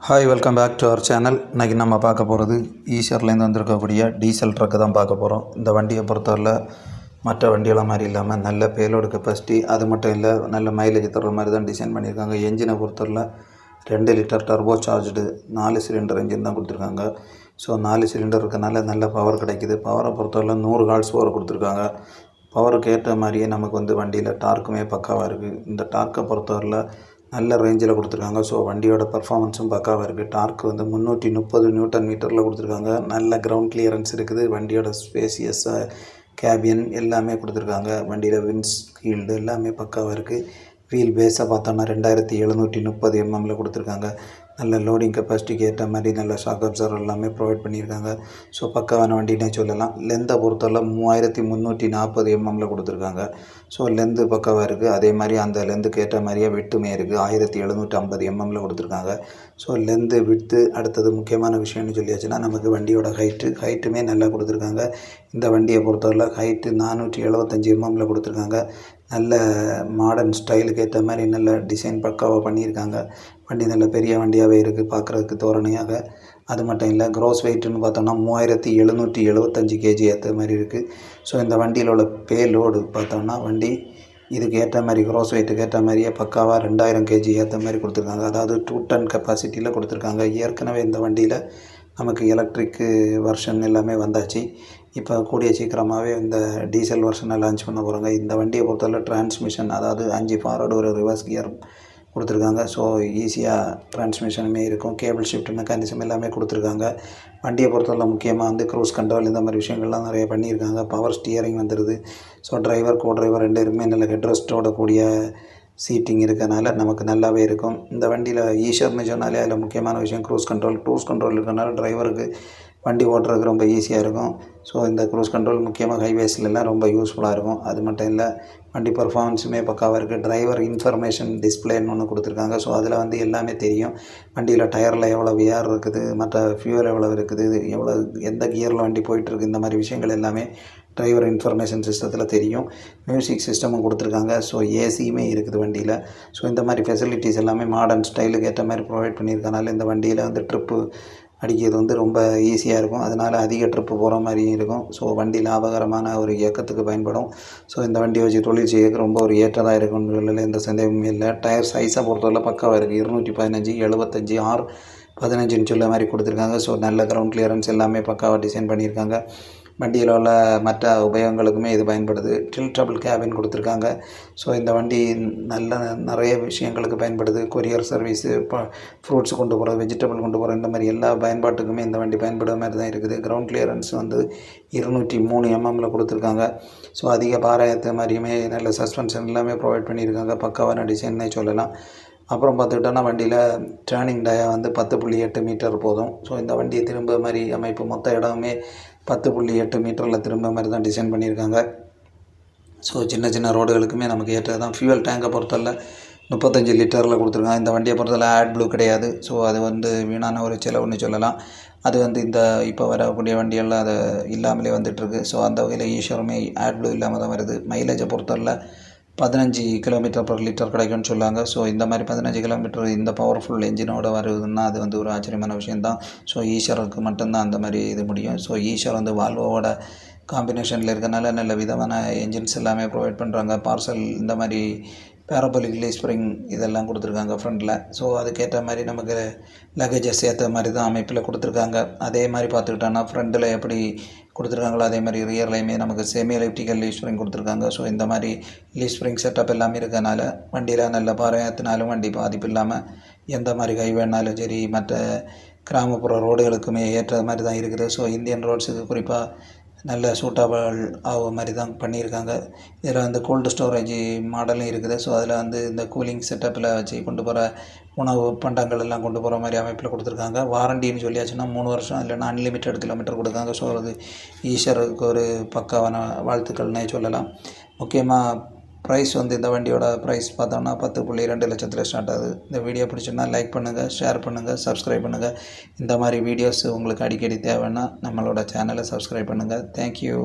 Hi welcome back to our channel இன்றைக்கி நம்ம பார்க்க போகிறது ஈஷர்லேருந்து வந்திருக்கக்கூடிய டீசல் ட்ரக்கு தான் பார்க்க போகிறோம் இந்த வண்டியை பொறுத்தவரையில் மற்ற வண்டியெல்லாம் மாதிரி இல்லாமல் நல்ல பேலோடு கெப்பாசிட்டி அது மட்டும் இல்லை நல்ல மைலேஜ் தர்ற மாதிரி தான் டிசைன் பண்ணியிருக்காங்க. என்ஜினை பொறுத்தவரையில் ரெண்டு லிட்டர் டர்போ சார்ஜ்டு நாலு சிலிண்டர் என்ஜின் தான் கொடுத்துருக்காங்க. ஸோ நாலு சிலிண்டர் இருக்கனால நல்ல பவர் கிடைக்குது. பவரை பொறுத்தவரையில் நூறு ஹார்ஸ் பவர் கொடுத்துருக்காங்க. பவருக்கு ஏற்ற மாதிரியே நமக்கு வந்து வண்டியில் டார்க்குமே பக்காவாக இருக்குது இந்த டார்க்கை பொறுத்தவரையில் நல்ல ரேஞ்சில் கொடுத்துருக்காங்க. ஸோ வண்டியோட பர்ஃபார்மன்ஸும் பக்காவாக இருக்குது டார்க் வந்து முந்நூற்றி முப்பது நியூட்டன் மீட்டரில் கொடுத்துருக்காங்க. நல்ல கிரவுண்ட் கிளியரன்ஸ் இருக்குது. வண்டியோட ஸ்பேசியஸாக கேபியன் எல்லாமே கொடுத்துருக்காங்க. வண்டியில் வின்ஸ் ஃபீல்டு எல்லாமே பக்காவாக இருக்குது வீல் பேஸை பார்த்தோன்னா ரெண்டாயிரத்தி எழுநூற்றி முப்பது எம்எம்மில் கொடுத்துருக்காங்க. நல்ல லோடிங் கெப்பாசிட்டிக்கு ஏற்ற மாதிரி நல்ல ஷாக் அப்சர் எல்லாமே ப்ரொவைட் பண்ணியிருக்காங்க. ஸோ பக்காவான வண்டினே சொல்லலாம். லெந்தை பொறுத்தவரை மூவாயிரத்தி முந்நூற்றி நாற்பது எம்எம்மில் கொடுத்துருக்காங்க. ஸோ லெந்து பக்காவாக இருக்குது அதே மாதிரி அந்த லெந்துக்கு ஏற்ற மாதிரியே விட்டுமே இருக்குது ஆயிரத்தி எழுநூற்றி ஐம்பது எம்எம்மில் கொடுத்துருக்காங்க. ஸோ லெந்து விட்டு அடுத்தது முக்கியமான விஷயம்னு சொல்லியாச்சுன்னா நமக்கு வண்டியோட ஹைட்டு ஹைட்டுமே நல்லா கொடுத்துருக்காங்க. இந்த வண்டியை பொறுத்தவரை ஹைட்டு நானூற்றி எழுபத்தஞ்சி எம்எம்மில் கொடுத்துருக்காங்க. நல்ல மாடர்ன் ஸ்டைலுக்கு ஏற்ற மாதிரி நல்ல டிசைன் பக்காவாக பண்ணியிருக்காங்க. வண்டி நல்ல பெரிய வண்டியாகவே இருக்குது பார்க்குறதுக்கு தோரணையாக. அது மட்டும் இல்லை க்ரோஸ் வெயிட்டுன்னு பார்த்தோம்னா மூவாயிரத்தி எழுநூற்றி எழுபத்தஞ்சி கேஜி ஏற்ற மாதிரி இருக்குது ஸோ இந்த வண்டியில் உள்ள பே லோடு பார்த்தோம்னா வண்டி இதுக்கு ஏற்ற மாதிரி க்ரோஸ் வெயிட்டுக்கு ஏற்ற மாதிரியே பக்காவாக ரெண்டாயிரம் கேஜி ஏற்ற மாதிரி கொடுத்துருக்காங்க. அதாவது டூ டன் கெப்பாசிட்டியில் கொடுத்துருக்காங்க. ஏற்கனவே இந்த வண்டியில் நமக்கு எலக்ட்ரிக்கு வெர்ஷன் எல்லாமே வந்தாச்சு. இப்போ கூடிய சீக்கிரமாகவே இந்த டீசல் வெர்ஷனை லான்ச் பண்ண போகிறாங்க இந்த வண்டியை பொறுத்தவரை டிரான்ஸ்மிஷன் அதாவது அஞ்சு ஃபார்வர்டு ஒரு ரிவர்ஸ் கியர் கொடுத்துருக்காங்க. ஸோ ஈஸியாக டிரான்ஸ்மிஷனுமே இருக்கும். கேபிள் ஷிஃப்ட் மெக்கானிசம் எல்லாமே கொடுத்துருக்காங்க. வண்டியை பொறுத்தவரை முக்கியமாக வந்து க்ரூஸ் கண்ட்ரோல் இந்த மாதிரி விஷயங்கள்லாம் நிறைய பண்ணியிருக்காங்க. பவர் ஸ்டியரிங் வந்துடுது ஸோ டிரைவர் கோ டிரைவர் ரெண்டு பேருமே நல்ல ஹெட்ரெஸ்ட்டோட கூடிய சீட்டிங் இருக்கனால நமக்கு நல்லாவே இருக்கும். இந்த வண்டியில் ஈஷர்னு சொன்னாலே அதில் முக்கியமான விஷயம் க்ரூஸ் கண்ட்ரோல் க்ரூஸ் கண்ட்ரோல் இருக்கனால டிரைவருக்கு வண்டி ஓட்டுறதுக்கு ரொம்ப ஈஸியாக இருக்கும். ஸோ இந்த க்ரூஸ் கண்ட்ரோல் முக்கியமாக ஹைவேஸ்லலாம் ரொம்ப யூஸ்ஃபுல்லாக இருக்கும். அது மட்டும் இல்லை வண்டி பர்ஃபார்மன்ஸுமே பக்காவாக இருக்குது டிரைவர் இன்ஃபர்மேஷன் டிஸ்பிளேன்னு ஒன்று கொடுத்துருக்காங்க. ஸோ அதில் வந்து எல்லாமே தெரியும். வண்டியில் டயரில் எவ்வளோ வியர் இருக்குது மற்ற ஃபியூல் எவ்வளோ இருக்குது எவ்வளோ எந்த கியரில் வண்டி போயிட்டுருக்கு இந்த மாதிரி விஷயங்கள் எல்லாமே டிரைவர் இன்ஃபர்மேஷன் சிஸ்டத்தில் தெரியும். மியூசிக் சிஸ்டமும் கொடுத்துருக்காங்க. ஸோ ஏசியுமே இருக்குது வண்டியில். ஸோ இந்த மாதிரி ஃபெசிலிட்டிஸ் எல்லாமே மாடர்ன் ஸ்டைலுக்கு ஏற்ற மாதிரி ப்ரொவைட் பண்ணியிருக்கனால இந்த வண்டியில் வந்து ட்ரிப்பு அடிக்கிறது வந்து ரொம்ப ஈஸியாக இருக்கும். அதனால் அதிக ட்ரிப்பு போகிற மாதிரியும் இருக்கும். ஸோ வண்டி லாபகரமான ஒரு இயக்கத்துக்கு பயன்படும். ஸோ இந்த வண்டியை வச்சு தொழில் செய்யறதுக்கு ரொம்ப ஒரு ஏற்றதாக இருக்குன்றதில் எந்த சந்தேகமும் இல்லை. டயர் சைஸை பொறுத்தவரை பக்காவாக இருக்குது இருநூற்றி பதினஞ்சு எழுபத்தஞ்சி ஆறு பதினஞ்சுன்னு சொல்ல மாதிரி கொடுத்துருக்காங்க. ஸோ நல்ல கிரவுண்ட் கிளியரன்ஸ் எல்லாமே பக்காவாக டிசைன் பண்ணியிருக்காங்க. வண்டியில் உள்ள மற்ற உபயோகங்களுக்குமே இது பயன்படுது. டில்ட்ரபிள் கேபின் கொடுத்துருக்காங்க. ஸோ இந்த வண்டி நல்ல நிறைய விஷயங்களுக்கு பயன்படுது. கொரியர் சர்வீஸு இப்போ ஃப்ரூட்ஸ் கொண்டு போகிறது வெஜிடபிள் கொண்டு போகிற இந்த மாதிரி எல்லா பயன்பாட்டுக்குமே இந்த வண்டி பயன்படுற மாதிரி தான் இருக்குது. கிரவுண்ட் கிளியரன்ஸ் வந்து இருநூற்றி மூணு எம்எம்மில் கொடுத்துருக்காங்க. ஸோ அதிக பாராயத்து மாதிரியுமே நல்ல சஸ்பென்ஷன் எல்லாமே ப்ரொவைட் பண்ணியிருக்காங்க. பக்காவான டிசைன்னே சொல்லலாம். அப்புறம் பார்த்துக்கிட்டோன்னா வண்டியில் டேர்னிங் டயா வந்து பத்து புள்ளி எட்டு மீட்டர் போதும். ஸோ இந்த வண்டியை திரும்ப மாதிரி அமைப்பு மொத்த இடமே பத்து புள்ளி எட்டு மீட்டரில் திரும்ப மாதிரி தான் டிசைன் பண்ணியிருக்காங்க. ஸோ சின்ன சின்ன ரோடுகளுக்குமே நமக்கு ஏற்றது தான் ஃபியூவல் டேங்கை பொறுத்தவரை முப்பத்தஞ்சு லிட்டரில் கொடுத்துருக்காங்க. இந்த வண்டியை பொறுத்தவரை ஆட் ப்ளூ கிடையாது. ஸோ அது வந்து வீணான ஒரு செலவுன்னு சொல்லலாம். அது வந்து இந்த இப்போ வரக்கூடிய வண்டியெல்லாம் அது இல்லாமலே வந்துட்டுருக்கு. ஸோ அந்த வகையில் ஈஸ்வரமே ஆட் ப்ளூ இல்லாமல் தான் வருது. மைலேஜை பொறுத்தவரை பதினஞ்சு கிலோமீட்டர் பர் லிட்டர் கிடைக்கும்னு சொல்லுவாங்க ஸோ இந்த மாதிரி பதினஞ்சு கிலோமீட்டர் இந்த பவர்ஃபுல் என்ஜினோட வருதுன்னா அது வந்து ஒரு ஆச்சரியமான விஷயந்தான் ஸோ ஈஸ்வரருக்கு மட்டும்தான் அந்த மாதிரி இது முடியும். ஸோ ஈஸ்வர் வந்து வால்வோவோட காம்பினேஷனில் இருக்கனால நல்ல விதமான என்ஜின்ஸ் எல்லாமே ப்ரொவைட் பண்ணுறாங்க பார்சல் இந்த மாதிரி பேரபோலிக் லீ ஸ்ப்ரிங் இதெல்லாம் கொடுத்துருக்காங்க ஃப்ரண்ட்டில் ஸோ அதுக்கேற்ற மாதிரி நமக்கு லக்கேஜஸ் ஏற்ற மாதிரி தான் அமைப்பில் கொடுத்துருக்காங்க. அதே மாதிரி பார்த்துக்கிட்டோன்னா ஃப்ரண்ட்டில் எப்படி கொடுத்துருக்காங்களோ அதே மாதிரி ரியர்லையுமே நமக்கு செமி எலக்ட்ரிக்கல் லீவ் ஸ்ப்ரிங் கொடுத்துருக்காங்க. ஸோ இந்த மாதிரி லீவ் ஸ்ப்ரிங் செட்டப் எல்லாமே இருக்கனால வண்டியில் நல்ல பாறை ஏற்றினாலும் வண்டி பாதிப்பு இல்லாமல் எந்த மாதிரி கை வேணாலும் சரி மற்ற கிராமப்புற ரோடுகளுக்குமே ஏற்ற மாதிரி தான் இருக்குது. ஸோ இந்தியன் ரோட்ஸுக்கு குறிப்பாக நல்ல சூட்டபிள் ஆகிற மாதிரி தான் பண்ணியிருக்காங்க. இதில் வந்து கோல்டு ஸ்டோரேஜ் மாடலும் இருக்குது. ஸோ அதில் வந்து இந்த கூலிங் செட்டப்பில் வச்சு கொண்டு போகிற உணவு பண்டங்கள் எல்லாம் கொண்டு போகிற மாதிரி அமைப்பில் கொடுத்துருக்காங்க. வாரண்டின்னு சொல்லியாச்சுன்னா மூணு வருஷம் இல்லைன்னா அன்லிமிட்டெட் கிலோமீட்டர் கொடுக்காங்க ஸோ அது ஈஸ்வருக்கு ஒரு பக்காவான வாழ்த்துக்கள்னே சொல்லலாம். முக்கியமாக ப்ரைஸ் வந்து இந்த வண்டியோட ப்ரைஸ் பார்த்தோம்னா பத்து புள்ளி ரெண்டு லட்சத்தில் ஸ்டார்ட் ஆகுது. இந்த வீடியோ பிடிச்சிருந்தா லைக் பண்ணுங்கள் ஷேர் பண்ணுங்கள் சப்ஸ்கிரைப் பண்ணுங்கள் இந்த மாதிரி வீடியோஸ் உங்களுக்கு அடிக்கடி தேவைன்னா நம்மளோட சேனலை சப்ஸ்கிரைப் பண்ணுங்கள் தேங்க்யூ